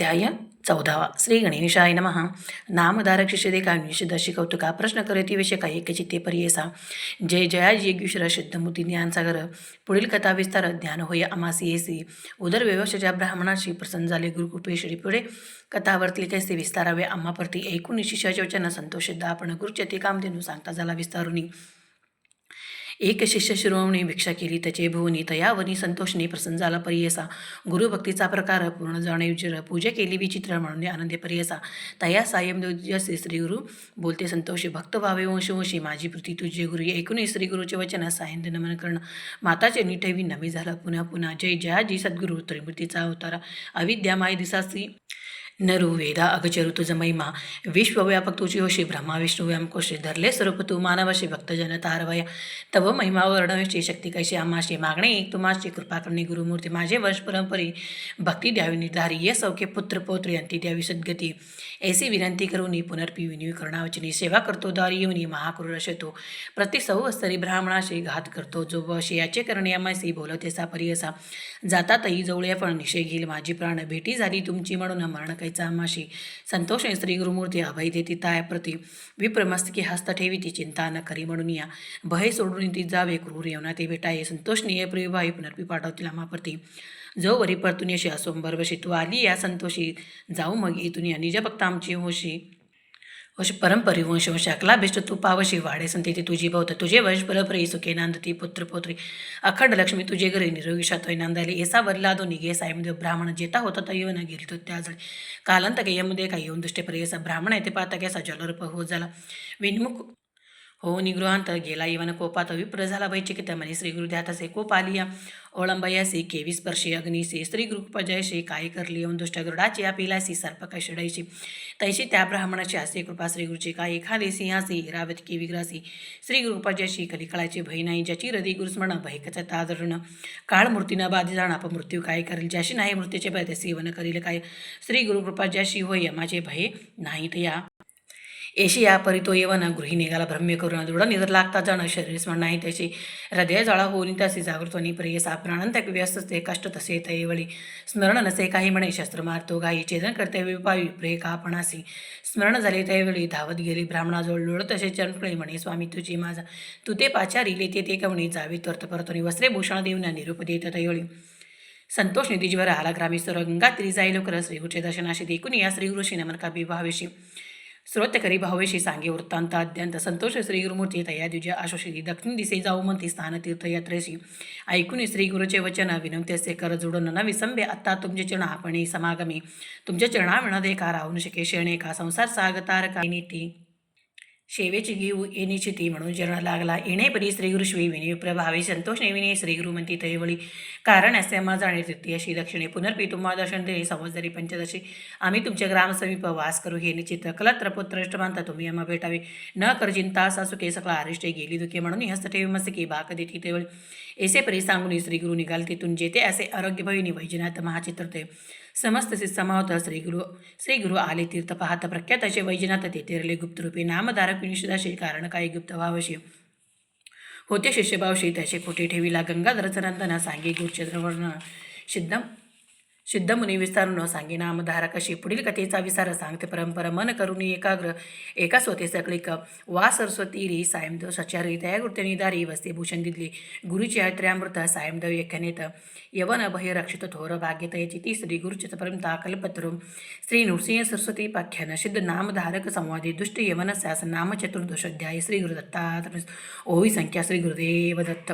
अध्याय चौदावा श्री गणेशाय नमः. नामधारक शिष्यदे शिकवतो का प्रश्न करती विषय एक चित्ते पर्येसा जय जया यज्ञुश्वर शुद्धमूर्ती ज्ञानसागर पुढील कथा विस्तार ज्ञान होय अमासी येसी. उदर व्यवस्थेच्या ब्राह्मणाशी प्रसन्न झाले गुरुकृपेश्वरी पुढे कथावरती कैसे विस्तारावे आम्हाप्रती ऐकून शिष्याचे वचन संतोषिद्ध आपण गुरुचे ते कामधेनू सांगता झाला विस्तारुनी. एक शिष्य शिरोमणी भिक्षा केली त्याचे भुवनी तयावनी संतोषने प्रसन्न झाला परियसा. गुरुभक्तीचा प्रकार पूर्ण जाणे पूजा केली विचित्र म्हणून आनंदे परियसा. तया सायम श्री श्री गुरु बोलते संतोषी भक्त भावे वंश वंशी माझी पृथ्वी तुझे गुरु. ऐकून श्री गुरुचे वचन सायंद नमन करणं. माताचे निठवी नवी झाला पुन्हा पुन्हा जय जयाजी सद्गुरु त्रिमूर्तीचा अवतारा. अविद्या माय दिसासी. नरु वेदा अगचरु तुझ महिमा विश्वव्यापक तुझी होशी ब्रह्मा विष्णू व्यामकोशी धरले स्वरूप तू मानवाशी भक्तजन तारवया। तव महिमा वर्णविषयी शक्ती कैशी आम्हाशी मागणे एक तुमाशी कृपा करणे गुरुमूर्ती माझे वंश परंपरी भक्ती द्यावी निर्धारी ये सौख्य पुत्र पौत्री अंती द्यावी सद्गती। ऐसी विनंती करून पुनर्पी विनियोग करणावचनी सेवा करतो दारी येऊनी महाक्रूर शतो प्रति सौवस्तरी ब्राह्मणाशी घात करतो जो वशी याचे करणे आमासी बोलतेसा जाता तई जवळे पण निषे घेईल माझी प्राण भेटी झाली तुमची म्हणून मरण काही आमाशी संतोष श्री गुरुमूर्ती अभय देती ताय प्रती विप्रमस्तकी हस्त ठेवी ती चिंता न करी म्हणून या. भय सोडून ती जावे क्रूर येवना ते भेटाये संतोष निये प्रियभाई पुनर्पी पाठवतील आम्हाप्रती जो वरी परतून यशी असोंबर वशी तू आली या संतोषी. जाऊ मग इथून या. निज आमची होशी. वश परंपरी वंश वश अकला बेस्ट तू पावशी वाडे संती तुझी भवत तुझे वश परपरी सुखे नांदती पुत्र पोत्री. अखंड लक्ष्मी तुझे घरी निरोगी शातोय नांदाली. एसा वरला दो निगे साईमध्ये ब्राह्मण जेता होता तो येऊन गेली तो त्या जळी कालांत गेयमध्ये काही येऊन दुष्टे पर्यसा ब्राह्मण आहे ते पाहता असा जलरूप हो झाला. विनमुख हो निगृहांत गेला. इवन कोपात विप्र झाला. बैचिक त्यामध्ये श्री कोप आलिया. ओळंबयासी केवी स्पर्शी अग्निसी स्त्री गुरुपजयशी काय करली? येऊन दुष्ट गरुडाची आपिलासी सर्प कशडायची तैशी त्या ब्राह्मणाची असे कृपा श्री गुरुची काय खाली सिंहासी इरावती की विग्रासी श्री गुरुपजयशी कलिकळाची भय नाही. ज्याची हृदय गुरुस्मरण भयकचा तादरण. काळ मूर्तीनं बाधी जाण मृत्यू काय करेल? ज्याशी नाही मृत्यूचे भय ते वन करील काय? श्री गुरुकृपाज्याशी होय माझे भय नाही या. एशिया परितो येवन गृही निघाला भ्रम्य करून दृढ निद्र लागता जण. शरीर स्मरण नाही त्याची हृदय जळा होऊन त्यासी जागृतोनी प्रेयस साप्राणन व्यस्त ते कष्ट तसे तैवळी स्मरण नसे काही म्हणे शस्त्र मारतो गायी छेदन करते विपावी प्रे कापणासी. स्मरण झाले त्यावेळी धावत गेली ब्राह्मणाजवळ लोळ तसे चरणकडे म्हणे स्वामी तुझी माझा तू ते पाचारी लेते ते कवणे जावे तर्त परतोनी वस्त्रे भूषण देऊन निरूप देत तैवळी संतोष निधीजीवर आला ग्रामीस्वर गंगा तिरी जाई श्रीगुरुचे दर्शनाशी देखून या श्रीगुरुशी नमन का विभावेशी श्रोतकरी भावेशी सांगे वृत्तांत. अद्यंत संतोष श्री गुरुमूर्ती तया द्विजा आशोषी दक्षिण दिसे जाऊ म्हणते स्थान तीर्थयात्रेशी. ऐकून श्री गुरुचे वचन विनंत्यसे कर जोडून न विसंबे. आत्ता तुमचे चरणापणे समागमी. तुमच्या चरणा विण देखा राहून शके शेणे का संसार सागतार काय नीती. शेवेची घेऊ येण्याची ती म्हणून जरण लागला. येणेपरी श्रीगुरुश्वी विनी प्रभावी संतोष नेविने श्रीगुरु म्हणती तैवळी कारण असे मा जाणे तृतीय अशी दक्षिणे पुनर्पी तुम्हा दर्शन दे समजदारी पंचदशी. आम्ही तुमच्या ग्रामसमीप वास करू हे निश्चित. कलत्र पुत्रष्ट मानता तुम्ही आम्हा भेटावे. न कर चिंता सासुके सकला आरिष्टे गेली दुखे म्हणून हस्त ठेवी मस्तकी बाक देती तेवळी ऐसे परी सांगून श्रीगुरु निघाल तिथून जेते असे आरोग्य भविनी वैजनाथ महाचित्रते समस्त समावत श्रीगुरु श्रीगुरु आले तीर्थ पाहत प्रख्यात असे वैजनाथ ते तेरले गुप्तरूपी नामधारक विनिषदाशी कारण काही गुप्त भावशी होते शिष्यभावशी त्याचे खोटे ठेवीला गंगाधरचनंतना सांगे गुरुचंद्रवर्ण सिद्धम सिद्धमुनी न सांगे नामधारक अशी पुढील कथेचा विसार सांगते. परंपरा मन करून एकाग्र एका स्वते सकळीक वा सरस्वती री सायमदेव सचारी दयागुर्तनी दारी वस्ते भूषण दिली गुरुची हत्र्यामृत सायमदेव एखनेत यवन अभय रक्षित थोर भाग्यत याची ती श्री गुरुचित परमता कल्पतरू श्री नृसिंह सरस्वती पाख्यान सिद्ध नामधारक संवादी दुष्ट यवन स्यास नाम चतुर्दश अध्याय श्री गुरुदत्ता ओवी संख्या श्री गुरुदेव दत्त.